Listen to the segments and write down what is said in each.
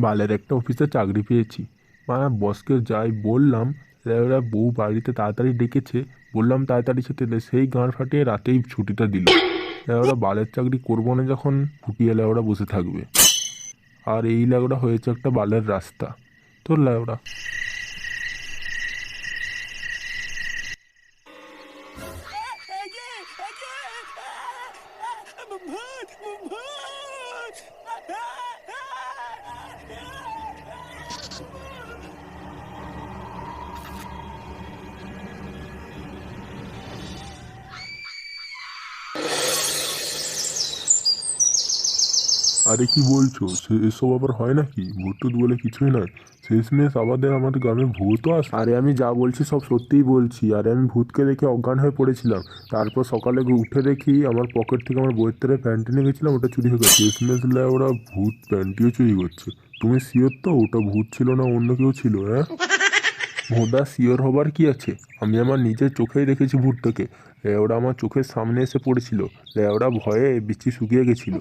বালের একটা অফিসে চাকরি পেয়েছি। মা বসকে যাই বললাম ওরা বউ বাড়িতে তাড়াতাড়ি ডেকেছে। বললাম, তাড়াতাড়ি খেতে সেই গাঁড় ফাটিয়ে রাতেই ছুটিটা দিল। ওরা বালের চাকরি করব না যখন ফুটিয়ে ল্যাওড়া বসে থাকবে। আর এই লেওরা হয়েছে একটা বালের রাস্তা। তোর লেওড়া আরে কি বলছো? সে এসব আবার হয় নাকি? ভূত টুত বলে কিছুই নয়। শেষমেশ আমাদের আমাদের গ্রামে ভূতও আসে। আরে আমি যা বলছি সব সত্যিই বলছি। আরে আমি ভূতকে দেখে অজ্ঞান হয়ে পড়েছিলাম। তারপর সকালে উঠে দেখি আমার পকেট থেকে আমার বইয়ের তেরে প্যান্টি নিয়ে গেছিলাম, ওটা চুরি হয়ে গেছে। শেষমেশ ওরা ভূত প্যান্টিও চুরি করছে। তুমি শিওর তো? ওটা ভূত ছিল না অন্য কেউ ছিল হ্যাঁ? ভোদা শিওর হবার কি আছে? আমি আমার নিজের চোখেই দেখেছি ভূতটাকে। ওরা আমার চোখের সামনে এসে পড়েছিল। ওরা ভয়ে বিচি শুকিয়ে গেছিল।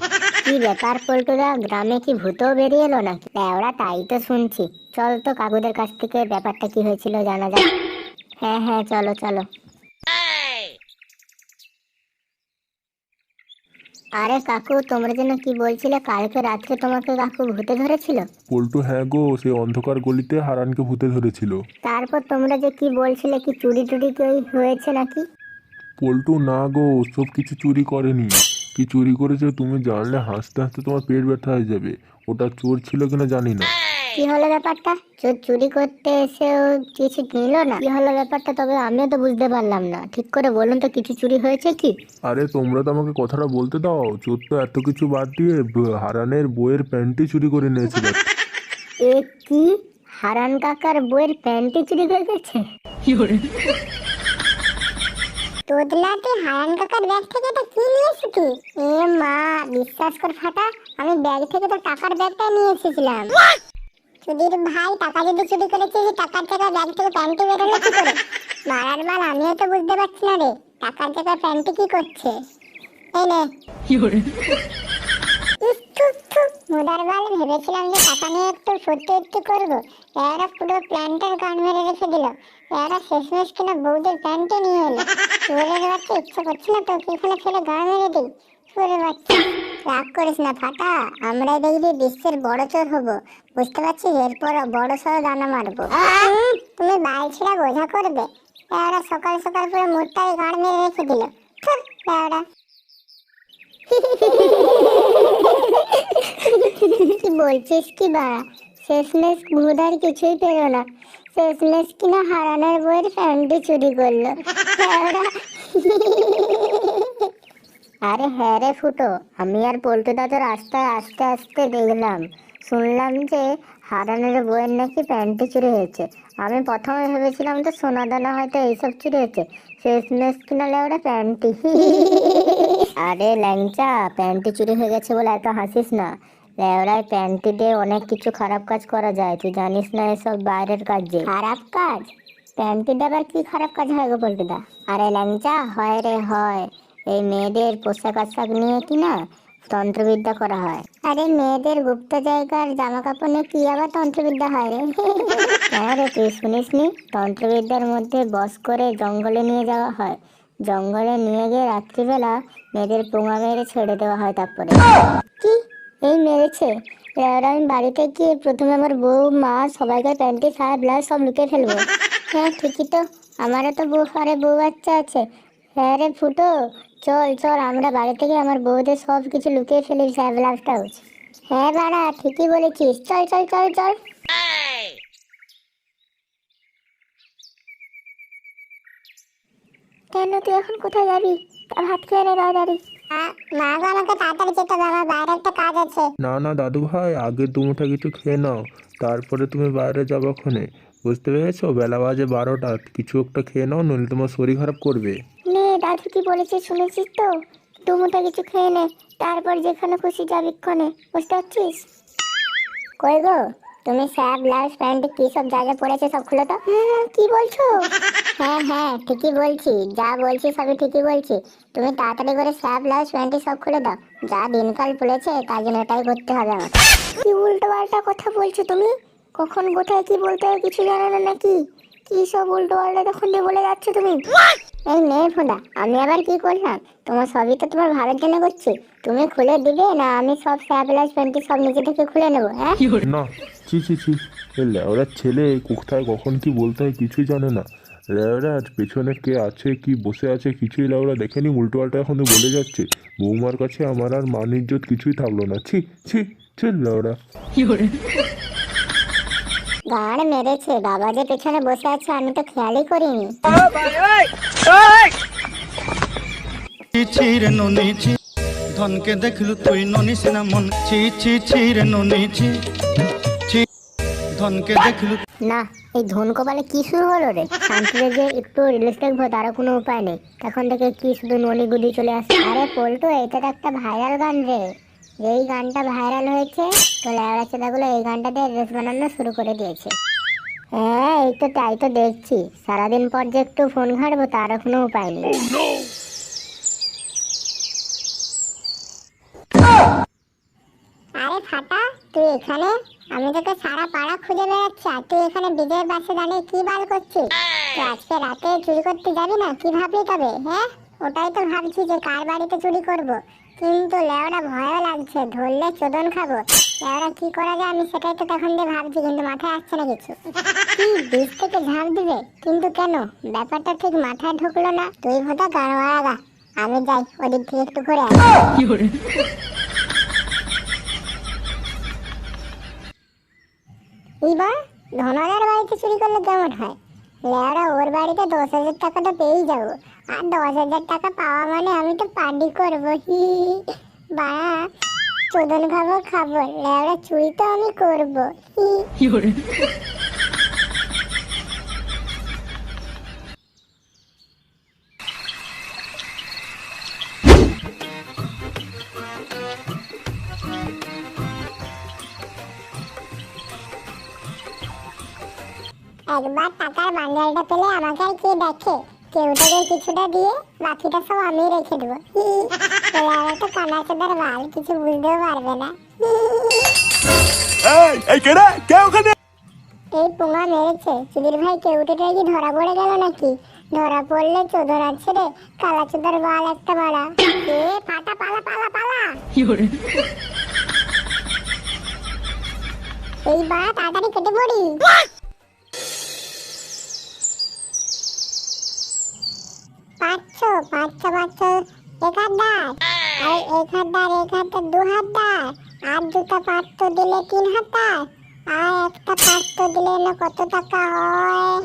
কি ব্যাপার পল্টুদা? গ্রামে কি ভূতও বেরিয়ে এলো নাকি? ওরা তাই তো শুনছি। চল তো কাকুদের কাছ থেকে ব্যাপারটা কি হয়েছিল জানা যাক। হ্যাঁ হ্যাঁ চলো চলো। আরে কাকু তোমরা যেন কি বলছিলে কালকে রাত্রে তোমাকে কাকু ভূতে ধরেছিল? পল্টু হ্যাঁ গো সেই অন্ধকার গলিতে হারানকে ভূতে ধরেছিল। তারপর তোমরা যে কি বলছিলে কি চুরি টুরি কি হয়েছে নাকি? পল্টু না গো সব কিছু চুরি করেনি। কি চুরি করেছে? তুমি জানলে হাসতে হাসতে তোমার পেট ব্যথা হয়ে যাবে। ওটা চোর ছিল কিনা জানি না। কি হলো ব্যাপারটা? চোর চুরি করতে এসেও কিছু নিল না? কি হলো ব্যাপারটা? তবে আমিও তো বুঝতে পারলাম না। ঠিক করে বলুন তো কিছু চুরি হয়েছে কি? আরে তোমরা তো আমাকে কথাটা বলতে দাও। চোর তো এত কিছু বাদ দিয়ে ব- হারানের বইয়ের প্যান্টই চুরি করে নিয়েছিল। এ কি? হারান কাকার বইয়ের প্যান্টি চুরি হয়ে গেছে? তোদলা তুই হারান কাকার ব্যাগ থেকে এটা কি নিয়ে এসেছি এ মা, বিশ্বাস কর ফাটা, আমি ব্যাগ থেকে তো টাকার ব্যাগটা নিয়ে এসেছিলাম। সুধীর ভাই, টাকা যদি চুরি করেছে করেছিস টাকার টাকা ব্যাগ থেকে প্যান্টি বেরোলো কি করে? মারার মাল আমিও তো বুঝতে পারছি না রে, টাকার টাকা প্যান্টি কি করছে? এই নে। ভেবেছিলাম যে টাকা নিয়ে একটু একটু করব। এরা পুরো মেরে রেখে দিল এরা শেষমেশ কিনা বৌদের প্যান্টে নিয়ে এলো। করছে না ফেলে গান মেরে দিই? বাচ্চা, রাগ করিস না ফাটা, আমরাই দেখবি বিশ্বের বড় চোর হব। বুঝতে পারছিস? এরপর বড় সড়ো দানা মারবো। তুমি বাল ছিঁড়া বোঝা করবে। এরা সকাল সকাল পুরো মুখটাই গান মেরে রেখে দিল। এরা বলছিস কি বাড়া শেষমেশ ভুদার কিছুই পেল না। শেষমেশ কিনা হারানোর বইয়ের প্যান্টি চুরি করল। আরে হ্যাঁ রে ফুটো, আমি আর পল্টু দাদা রাস্তায় আস্তে আস্তে দেখলাম। শুনলাম যে হারানোর বইয়ের নাকি প্যান্টি চুরি হয়েছে। আমি প্রথমে ভেবেছিলাম তো সোনা দানা হয়তো এইসব চুরি হয়েছে। শেষমেশ কিনালে ওরা প্যান্টি আরে ল্যাংচা প্যান্টি চুরি হয়ে গেছে বলে এত হাসিস না। লেওড়ায় প্যান্টি দিয়ে অনেক কিছু খারাপ কাজ করা যায় তুই জানিস না এসব বাইরের কাজ যে। খারাপ কাজ? প্যান্টি আবার কি খারাপ কাজ হয় গো পল্টুদা? আরে ল্যাংচা হয় রে হয়। এই মেয়েদের পোশাক আশাক নিয়ে কি না তন্ত্রবিদ্যা করা হয়? আরে মেয়েদের গুপ্ত জায়গার জামা কাপড় নিয়ে কি আবার তন্ত্রবিদ্যা হয় রে? হ্যাঁ রে তুই শুনিস নি তন্ত্রবিদ্যার মধ্যে বস করে জঙ্গলে নিয়ে যাওয়া হয়। জঙ্গলে নিয়ে গিয়ে রাত্রিবেলা মেয়েদের পোঙা মেরে ছেড়ে দেওয়া হয় তারপরে। কি? এই মেরেছে। এবার আমি বাড়িতে গিয়ে প্রথমে আমার বউ, মা, সবাইকে প্যান্টি শার্ট ব্লাউজ সব লুকিয়ে ফেলব। হ্যাঁ ঠিকই তো। আমারও তো বউ ঘরে বউ বাচ্চা আছে। হ্যাঁ রে ফুটো, চল চল, আমরা বাড়ি থেকে আমার বউদের সব কিছু লুকিয়ে ফেলি শার্ট ব্লাউজটাও হ্যাঁ বাড়া, ঠিকই বলেছিস। চল চল চল চল। কেন, তুই এখন কোথায় যাবি? ভাত খেয়ে নে তাড়াতাড়ি মা গো আমাকে তাড়াতাড়ি যেতে হবে আমার বাইরে একটা কাজ আছে। না না দাদু ভাই আগে দুমুঠা কিছু খেয়ে নাও তারপরে তুমি বাইরে যাব ক্ষণে বুঝতে পেরেছ? বেলা বাজে বারোটা কিছু একটা খেয়ে নাও নইলে তোমার শরীর খারাপ করবে। নে দাদু কি বলেছে শুনেছিস তো? দুমুটা কিছু খেয়ে নে তারপর যেখানে খুশি যাবি ক্ষণে বুঝতে পারছিস? কই গো? তুমি স্যার ব্লাউজ প্যান্ট কি সব জায়গায় পড়েছে সব খুলে তো হ্যাঁ, কি বলছো? হ্যাঁ হ্যাঁ ঠিকই বলছি। যা বলছি সবই ঠিকই বলছি। তুমি তাড়াতাড়ি করে স্যার ব্লাউজ প্যান্ট সব খুলে দাও। যা দিনকাল পড়েছে তার জন্য এটাই করতে হবে আমার কি উল্টো পাল্টা কথা বলছো তুমি? কখন কোথায় কি বলতে হয় কিছু জানো না নাকি? কি সব উল্টো পাল্টা তখন দিয়ে বলে যাচ্ছ তুমি? এই মেয়ে ফোঁদা আমি আবার কি করলাম? তোমার সবই তো তোমার ভালোর জন্য করছি। তুমি খুলে দিবে না আমি সব স্যাবলাইজ প্যান্টি সব নিজে থেকে খুলে নেব হ্যাঁ? না ছি ছি ছি। এ লেওড়া ছেলে কোথায় কখন কি বলতে হয় কিছুই জানে না। লেওড়া পেছনে কে আছে কি বসে আছে কিছুই লেওড়া দেখেনি উল্টো পাল্টা এখন বলে যাচ্ছে। বৌমার কাছে আমার আর মান ইজ্জত কিছুই থাকল না। ছি ছি ছি লেওড়া। গান মেরেছে বাবা যে পেছনে বসে আছে আমি তো খেয়ালই করিনি। ছি ছি ছি ধনকে দেখলু তুই ননি সিনা মন। ছি ছি ছি রে ননি ছি ছি ধনকে দেখলু। না এই ধন কপালে কি শুরু হলো রে? শান্তিতে যে একটু রিলিজ দেখব তারও কোনো উপায় নেই। তখন থেকে কি শুধু নলি গুলি চলে আসে? আরে পল্টু এটা একটা ভাইরাল গান রে। এই গানটা ভাইরাল হয়েছে তো লেওড়া চেদাগুলো এই গানটা দিয়ে রিলস বানানো শুরু করে দিয়েছে। হ্যাঁ এই তো তাই তো দেখছি। সারাদিন পর যে একটু ফোন ঘাটবো তারও কোনো উপায় নেই। আরে ফাটা তুই এখানে? আমি তোকে সারা পাড়া খুঁজে বেড়াচ্ছি আর তুই এখানে বিজয়ের বাসে দাঁড়িয়ে কি বাল করছিস? তুই আজকে রাতে চুরি করতে যাবি না? কি ভাবলি তবে হ্যাঁ? ওটাই তো ভাবছি যে কার বাড়িতে চুরি করব। কিন্তু লেওড়া ভয়ও লাগছে ধরলে চোদন খাব। লেওড়া কি করা যায় আমি সেটাই তো তখন দিয়ে ভাবছি কিন্তু মাথায় আসছে না কিছু। কি বীজ থেকে ঝাঁপ দিবে? কিন্তু কেন? ব্যাপারটা ঠিক মাথায় ঢুকলো না। তুই ভোটা মারাগা আমি যাই ওদিক থেকে একটু ঘুরে এবার ধনাদার বাড়িতে চুরি করলে কেমন হয়? লেওরা ওর বাড়িতে দশ হাজার টাকাটা পেয়েই যাব। আর দশ হাজার টাকা পাওয়া মানে আমি তো পার্টি করব হি চোদন খাব খাব লেওরা চুরি তো আমি করব হি একবার টাকার বান্ডালটা পেলে আমাকে আর কে দেখে? কেউ তোকে কিছুটা দিয়ে বাকিটা সব আমি রেখে দেবো। এবার তো কানাচোদার বাল কিছু বুঝতেও পারবে না। এই এই কেডা কে ওখানে? এই পোঙা মেরেছে। সুধীর ভাই কেউটেটা কি ধরা পড়ে গেল নাকি? ধরা পড়লে চোদন আছে রে। কালাচোদার বাল একটা মারা। এ ফাটা পালা পালা পালা। এইবার তাড়াতাড়ি কেটে পড়ি পাঁচশো পাঁচশো পাঁচশো এক হাজার আর এক হাজার এক দু আর দুটা পাঁচশো দিলে তিন হাজার আর একটা পাঁচশো দিলে না কত টাকা হয়?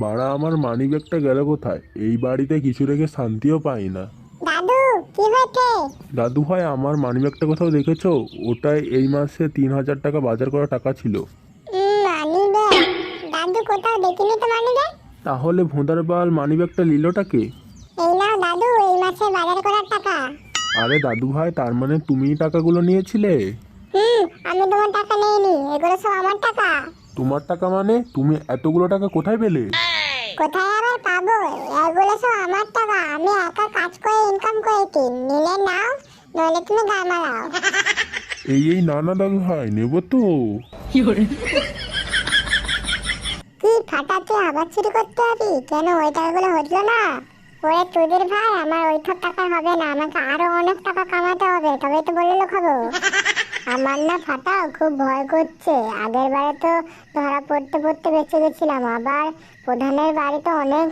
বাড়া আমার মানি ব্যাগটা গেল কোথায়? এই বাড়িতে কিছু রেখে শান্তিও পাই না। দাদু কি হয়েছে? দাদু ভাই আমার মানি ব্যাগটা কোথাও দেখেছ? ওটাই এই মাসে তিন হাজার টাকা বাজার করা টাকা ছিল। দাদু কোথাও দেখিনি তো মানি ব্যাগ তাহলে ভোঁদার বাল মানি ব্যাগটা লিলোটাকে এই নাও মাসে বাজার করার টাকা। আরে দাদু ভাই তার মানে তুমিই টাকাগুলো নিয়েছিলে? হুম আমি তোমার টাকা নেইনি এগুলো সব আমার টাকা। তোমার টাকা মানে? তুমি এতগুলো টাকা কোথায় পেলে? কোথায় আবার পাবো? এগুলো সব আমার টাকা আমি একা কাজ করে ইনকাম করেছি। নিলে নাও নইলে তুমি গা মারাও। এই এই না না দাদু ভাই নেব তো। কি ফাটা তুই আবার চুরি করতে হবি? কেন ওই টাকাগুলো হলো না? ওরে তোদের ভাই আমার ওই সব টাকা হবে না আমাকে আরও অনেক টাকা কামাতে হবে তবে তো বলে খাব আমার না ফাটা খুব ভয় করছে। আগের বারে তো ধরা পড়তে পড়তে বেঁচে গেছিলাম আবার প্রধানের বাড়িতে অনেক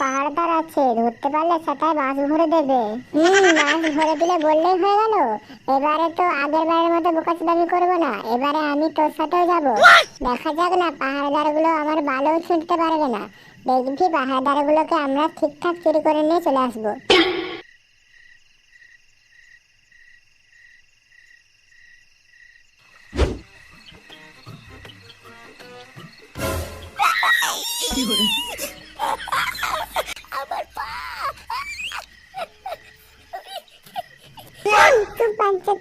পাহাড়দার আছে ধরতে পারলে সেটাই মাছ ভরে দেবে। হুম মাছ ভরে দিলে বললেই হয়ে গেল। এবারে তো আগের বারের মতো বোকাচুদামি করব না এবারে আমি তোর সাথেও যাব। দেখা যাক না পাহাড়দারগুলো আমার ভালো ছুটতে পারবে না। দেখবি পাহাড়দার গুলোকে আমরা ঠিকঠাক চুরি করে নিয়ে চলে আসব।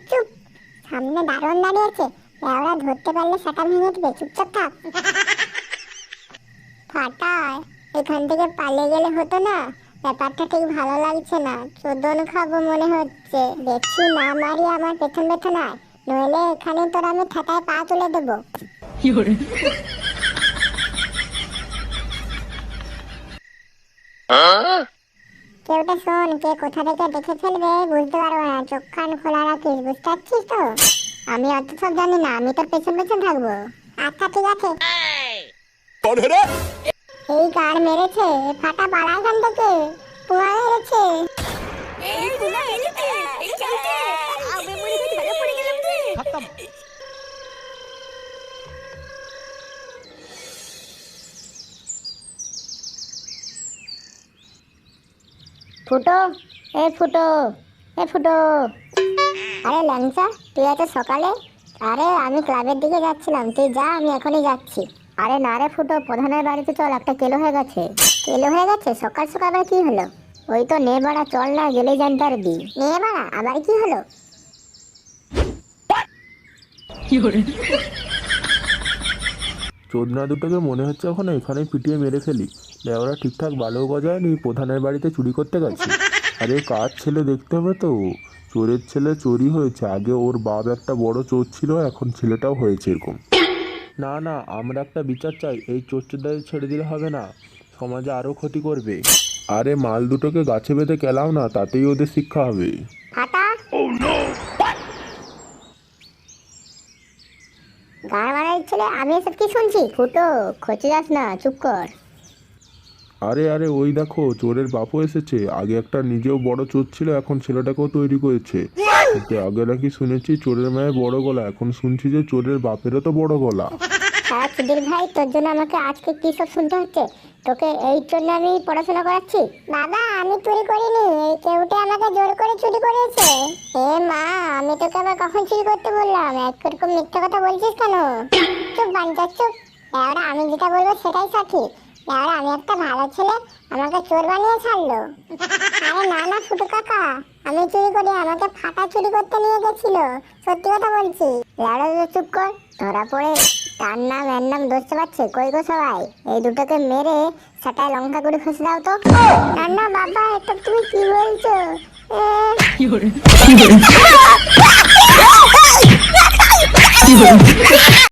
চুপ সামনে দারোয়ান দাঁড়িয়ে আছে লেওড়া ধরতে পারলে সেটা ভেঙে দিবে। চুপচাপ থাক। ফাটায় এখান থেকে পালিয়ে গেলে হতো না। ব্যাপারটা ঠিক ভালো লাগছে না। চোদন খাব মনে হচ্ছে। দেখছি না মারি আমার পেছন পেছন আয়। নইলে এখানে তোর আমি ঠেকায় পা তুলে দেবো। কেউটা শোন কে কোথা থেকে দেখে ফেলবে বুঝতে পারব না। চোখ কান খোলা রাখিস বুঝতে পারছিস তো? আমি অত সব জানি না আমি তোর পেছন পেছন থাকব। আচ্ছা ঠিক আছে। এই কার মেরেছে ফাটা পালা এখান থেকে পুয়া মেরেছে ফুটো এ ফুটো এ ফুটো। আরে ল্যাংচা তুই এত সকালে আরে আমি ক্লাবের দিকে যাচ্ছিলাম তুই যা আমি এখনই যাচ্ছি। আরে না রে ফুটো প্রধানের বাড়িতে চল একটা কেলো হয়ে গেছে। কেলো হয়ে গেছে? সকাল সকাল আবার কি হলো? ওই তো নে বাড়া চল না গেলেই জানতে পারবি নে বাড়া আবার কি হলো? চোদনা দুটোকে মনে হচ্ছে ওখানে এখানে পিটিয়ে মেরে ফেলি। লেওরা ঠিকঠাক বালো গজায়নি প্রধানের বাড়িতে চুরি করতে গেছে। আরে কার ছেলে দেখতে হবে তো? চোরের ছেলে চোরই হয়েছে। আগে ওর বাপ একটা বড় চোর ছিল এখন ছেলেটাও হয়েছে এরকম। না না আমরা একটা বিচার চাই এই চোরচোরদের ছেড়ে দিলে হবে না সমাজে আরও ক্ষতি করবে। আরে মাল দুটোকে গাছে বেঁধে কেলাও না তাতেই ওদের শিক্ষা হবে। ছেলে আমি এসব কি শুনছি? ফুটো খচে যাস না চুপ কর। আরে আরে ওই দেখো চোরের বাপও এসেছে আগে একটা নিজেও বড় চোর ছিল এখন ছেলেটাকেও তৈরি করেছে। কিন্তু আগে নাকি শুনেছি চোরের মায়ের বড় গলা এখন শুনছি যে চোরের বাপেরও তো বড় গলা। হ্যাঁ সুধীর ভাই তোর জন্য আমাকে আজকে কি সব শুনতে হচ্ছে? তোকে এই জন্য আমি পড়াশোনা করাচ্ছি? বাবা আমি চুরি করিনি। এই কেউটে আমাকে জোর করে চুরি করেছে। এ মা আমি তোকে আবার কখন চুরি করতে বললাম? একরকম মিথ্যা কথা বলছিস কেন? চুপ বাঞ্চার চুপ। এবার আমি যেটা বলব সেটাই সঠিক। এবার আমি একটা ভালো ছেলে আমাকে চোর বানিয়ে ছাড়লো। আরে না না ফুটু কাকা আমি চুরি করি আমাকে ফাটা চুরি করতে নিয়ে গেছিল। সত্যি কথা বলছি। লাড়া চুপ কর ধরা পড়ে। তার নাম এর নাম ধরতে পারছে? কই গো সবাই? এই দুটোকে মেরে সেটাই লঙ্কা করে ফেসে দাও তো। না না বাবা এটা তুমি কি বলছো? এ,